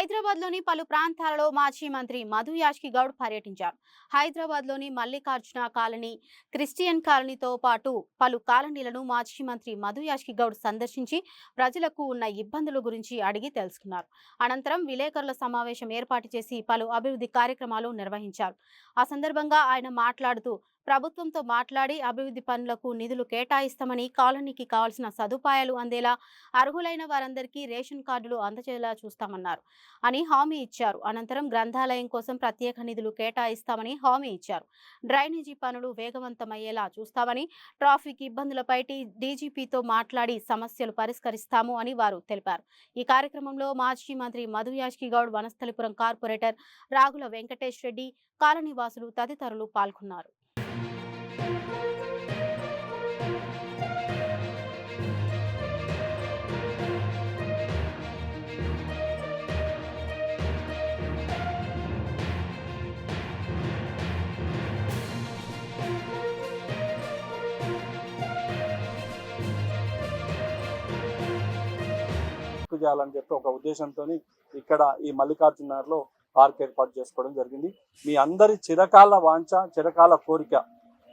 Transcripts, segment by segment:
హైదరాబాద్లోని పలు ప్రాంతాలలో మాజీ మంత్రి మధు యాష్కి గౌడ్ పర్యటించారు. హైదరాబాద్లోని మల్లికార్జున కాలనీ క్రిస్టియన్ కాలనీతో పాటు పలు కాలనీలను మాజీ మంత్రి మధు యాష్కి గౌడ్ సందర్శించి ప్రజలకు ఉన్న ఇబ్బందుల గురించి అడిగి తెలుసుకున్నారు. అనంతరం విలేకరుల సమావేశం ఏర్పాటు చేసి పలు అభివృద్ధి కార్యక్రమాలు నిర్వహించారు. ఆ సందర్భంగా ఆయన మాట్లాడుతూ ప్రభుత్వంతో మాట్లాడి అభివృద్ధి పనులకు నిధులు కేటాయిస్తామని కాలనీకి కావాల్సిన సదుపాయాలు అందేలా అర్హులైన వారందరికీ రేషన్ కార్డులు అందజేలా చూస్తామన్నారు అని హామీ ఇచ్చారు. అనంతరం గ్రంథాలయం కోసం ప్రత్యేక నిధులు కేటాయిస్తామని హామీ ఇచ్చారు. డ్రైనేజీ పనులు వేగవంతమయ్యేలా చూస్తామని ట్రాఫిక్ ఇబ్బందులపై డీజీపీతో మాట్లాడి సమస్యలు పరిష్కరిస్తాము అని వారు తెలిపారు. ఈ కార్యక్రమంలో మాజీ మంత్రి మధు గౌడ్ వనస్థలిపురం కార్పొరేటర్ రాగుల వెంకటేష్ రెడ్డి కాలనీవాసులు తదితరులు పాల్గొన్నారు. చేయాలని చెప్పి ఒక ఉద్దేశంతో ఇక్కడ ఈ మల్లికార్జునగర్లో పార్క్ ఏర్పాటు చేసుకోవడం జరిగింది. మీ అందరి చిరకాల వాంఛ చిరకాల కోరిక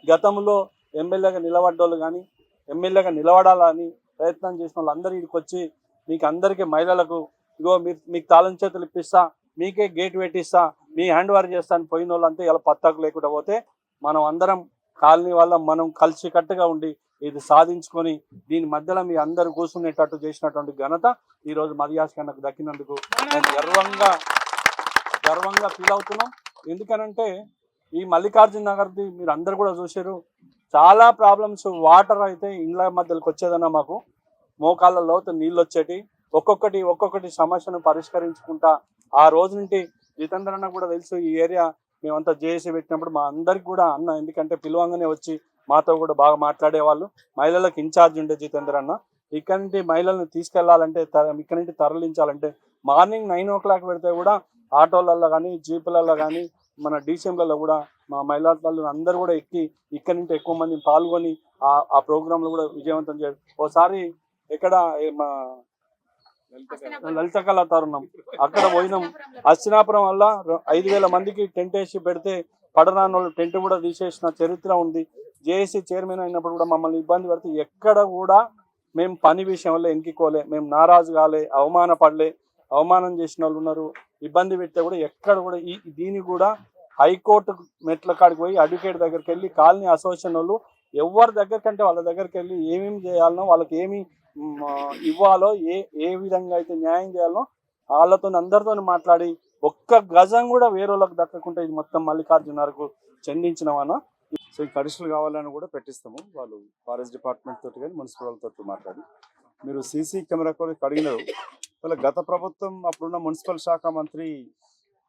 గతంలో ఎమ్మెల్యేగా నిలబడ్డోళ్ళు కానీ ఎమ్మెల్యేగా నిలబడాలని ప్రయత్నం చేసిన వాళ్ళందరూ ఇక్కడికి వచ్చి మీకు అందరికీ మహిళలకు ఇగో మీరు మీకు తాళం చేతులు ఇప్పిస్తా మీకే గేట్ పెట్టిస్తా మీ హ్యాండ్ ఓవర్ చేస్తాను పోయిన వాళ్ళంతా ఇలా పత్తాకు లేకుండా పోతే మనం అందరం కాలనీ వల్ల మనం కలిసి కట్టుగా ఉండి ఇది సాధించుకొని దీని మధ్యలో మీ అందరు కూర్చునేటట్టు చేసినటువంటి ఘనత ఈ రోజు మదియాస్ కన్నకు దక్కినందుకు నేను గర్వంగా గర్వంగా ఫీల్ అవుతున్నాం. ఎందుకనంటే ఈ మల్లికార్జున నగర్ది మీరు అందరు కూడా చూసారు చాలా ప్రాబ్లమ్స్ వాటర్ అయితే ఇండ్ల మధ్యలోకి వచ్చేదన్న మాకు. మోకాళ్ళ లోతు నీళ్ళు వచ్చేటి ఒక్కొక్కటి ఒక్కొక్కటి సమస్యను పరిష్కరించుకుంటా ఆ రోజు నుండి జితేంద్ర అన్న కూడా తెలుసు ఈ ఏరియా మేమంతా జేఏసీ పెట్టినప్పుడు మా అందరికి కూడా అన్న ఎందుకంటే పిలువంగానే వచ్చి మాతో కూడా బాగా మాట్లాడేవాళ్ళు. మహిళలకు ఇన్ఛార్జ్ ఉండే జితేంద్ర అన్న. ఇక్కడ నుండి మహిళలను తీసుకెళ్ళాలంటే ఇక్కడ నుండి తరలించాలంటే మార్నింగ్ నైన్ ఓ క్లాక్ పెడితే కూడా ఆటోలలో కానీ జీపులలో కానీ మన డీసీఎంలలో కూడా మా మహిళా తల్లులు అందరూ కూడా ఎక్కి ఇక్కడ నుంచి ఎక్కువ మంది పాల్గొని ఆ ఆ ప్రోగ్రామ్లో కూడా విజయవంతం చేయాలి. ఓసారి ఎక్కడ మా లలిత కళా తరుణం. అక్కడ పోయినాం. అస్తినాపురం వల్ల ఐదు వేల మందికి టెంట్ వేసి పెడితే పడరాని వాళ్ళు టెంట్ కూడా తీసేసిన చరిత్ర ఉంది. జేఏసీ చైర్మన్ అయినప్పుడు కూడా మమ్మల్ని ఇబ్బంది పడితే ఎక్కడ కూడా మేము పని విషయంలో ఎంకికోలే మేము నారాజు కాలే అవమానపడలే. అవమానం చేసిన వాళ్ళు ఉన్నారు. ఇబ్బంది పెడితే కూడా ఎక్కడ కూడా ఈ దీన్ని కూడా హైకోర్టు మెట్ల కాడికి పోయి అడ్వకేట్ దగ్గరికి వెళ్ళి కాలనీ అసోసియేషన్ వాళ్ళు ఎవరి దగ్గర కంటే వాళ్ళ దగ్గరికి వెళ్ళి ఏమేమి చేయాలనో వాళ్ళకి ఏమి ఇవ్వాలో ఏ ఏ విధంగా అయితే న్యాయం చేయాలనో వాళ్ళతో అందరితో మాట్లాడి ఒక్క గజం కూడా వేరే వాళ్ళకి దక్కకుండా ఇది మొత్తం మల్లికార్జునకు చెందించినవన? సో ఈ కడిషనల్ కావాలని కూడా పెట్టిస్తాము. వాళ్ళు ఫారెస్ట్ డిపార్ట్మెంట్ తోటి కానీ మున్సిపల్ తోటి మాట్లాడి. మీరు సీసీ కెమెరా కూడా కడిగినారు వాళ్ళ గత ప్రభుత్వం అప్పుడున్న మున్సిపల్ శాఖ మంత్రి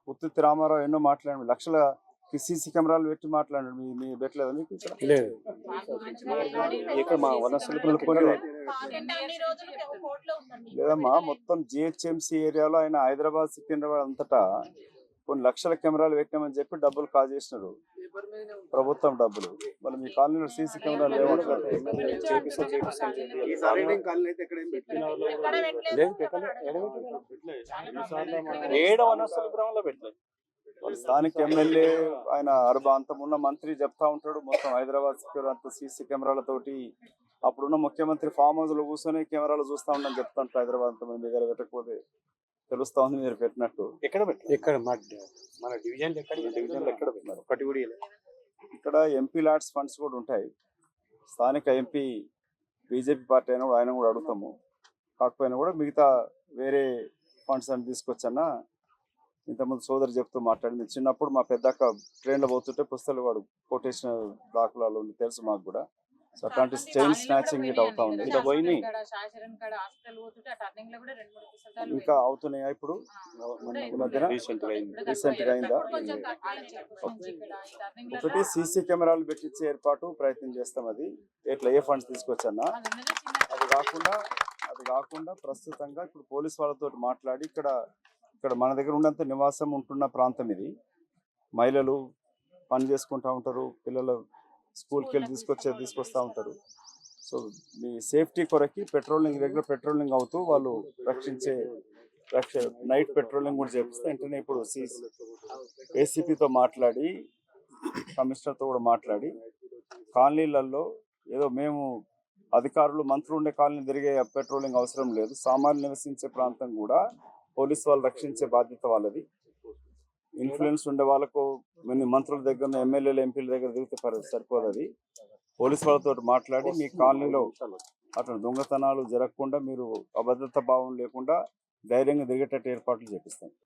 ఉత్తుత్తి రామారావు ఎన్నో మాట్లాడాడు లక్షల సీసీ కెమెరాలు పెట్టి మాట్లాడాడు మీ మీ పెట్టలేదు మీకు లేదు. ఇక్కడ మా లేదమ్మా మొత్తం జిహెచ్ఎంసీ ఏరియాలో ఆయన హైదరాబాద్ సికింద్రాబాద్ అంతటా కొన్ని లక్షల కెమెరాలు పెట్టామని చెప్పి డబ్బులు కాల్ చేసినారు ప్రభుత్వం డబ్బులు. మరి మీ కాలనీలో సీసీ పెట్టలేదు. స్థానిక ఎమ్మెల్యే ఆయన అరబా అంతమున్న మంత్రి చెప్తా ఉంటాడు మొత్తం హైదరాబాద్ సెక్యూర్ అంత సీసీ కెమెరాలతోటి అప్పుడున్న ముఖ్యమంత్రి ఫామ్ హౌస్లో కూర్చొని కెమెరాలు చూస్తా ఉండని చెప్తా ఉంటాడు హైదరాబాద్ అంత మీ దగ్గర పెట్టకపోతే. తెలుస్తా ఉంది మీరు పెట్టినట్టు. ఎక్కడ పెట్టలేదు ఎక్కడ మన డివిజన్ ఎక్కడ డివిజన్లో ఎక్కడ పెట్టినారు ఒకటి కూడా. ఇక్కడ ఎంపీ లాట్స్ ఫండ్స్ కూడా ఉంటాయి. స్థానిక ఎంపీ బీజేపీ పార్టీ అయినా కూడా ఆయన కూడా అడుగుతాము. కాకపోయినా కూడా మిగతా వేరే ఫండ్స్ అని తీసుకొచ్చన్నా ఇంతకుముందు సోదరు చెప్తూ మాట్లాడింది. చిన్నప్పుడు మా పెద్దక్క ట్రైన్లో పోతుంటే పుస్తకాలు వాడు కొట్టేసిన దాఖలాలు తెలుసు మాకు కూడా. సో అట్లాంటి చైన్ స్నాచింగ్ ఇట్ అవుతా ఉంది ఇట్లా పోయినాయి. ఇంకా అవుతున్నాయా ఇప్పుడు? మధ్యన? Recent గా అయింది. Recent గా అయిందా? ఒకటి సీసీ కెమెరాలు పెట్టించే ఏర్పాటు ప్రయత్నం చేస్తాం అది. ఎట్లా ఏ ఫండ్స్ తీసుకొచ్చన్నా? అది కాకుండా అది కాకుండా ప్రస్తుతంగా ఇప్పుడు పోలీస్ వాళ్ళతో మాట్లాడి ఇక్కడ ఇక్కడ మన దగ్గర ఉన్నంత నివాసం ఉంటున్న ప్రాంతం ఇది. మహిళలు పని చేసుకుంటా ఉంటారు పిల్లలు స్కూల్కి వెళ్ళి తీసుకొచ్చే తీసుకొస్తా ఉంటారు. సో మీ సేఫ్టీ కొరకి పెట్రోలింగ్ రెగ్యులర్ పెట్రోలింగ్ అవుతూ వాళ్ళు రక్షించే రక్ష నైట్ పెట్రోలింగ్ కూడా చేపిస్తే వెంటనే ఇప్పుడు ఏసీపీతో మాట్లాడి కమిషనర్తో కూడా మాట్లాడి కాలనీలలో ఏదో మేము అధికారులు మంత్రులు ఉండే కాలనీ తిరిగే పెట్రోలింగ్ అవసరం లేదు. సామాన్యులు నివసించే ప్రాంతం కూడా పోలీస్ వాళ్ళు రక్షించే బాధ్యత వాళ్ళది. ఇన్ఫ్లుయెన్స్ ఉండే వాళ్ళకు మంత్రుల దగ్గర ఎమ్మెల్యేలు ఎంపీల దగ్గర దిగితే పరి- సరిపోదు అది. పోలీస్ వాళ్ళతో మాట్లాడి మీ కాలనీలో అట్లా దొంగతనాలు జరగకుండా మీరు అభద్రత భావం లేకుండా ధైర్యంగా తిరిగేటట్టు ఏర్పాట్లు చేపిస్తాం.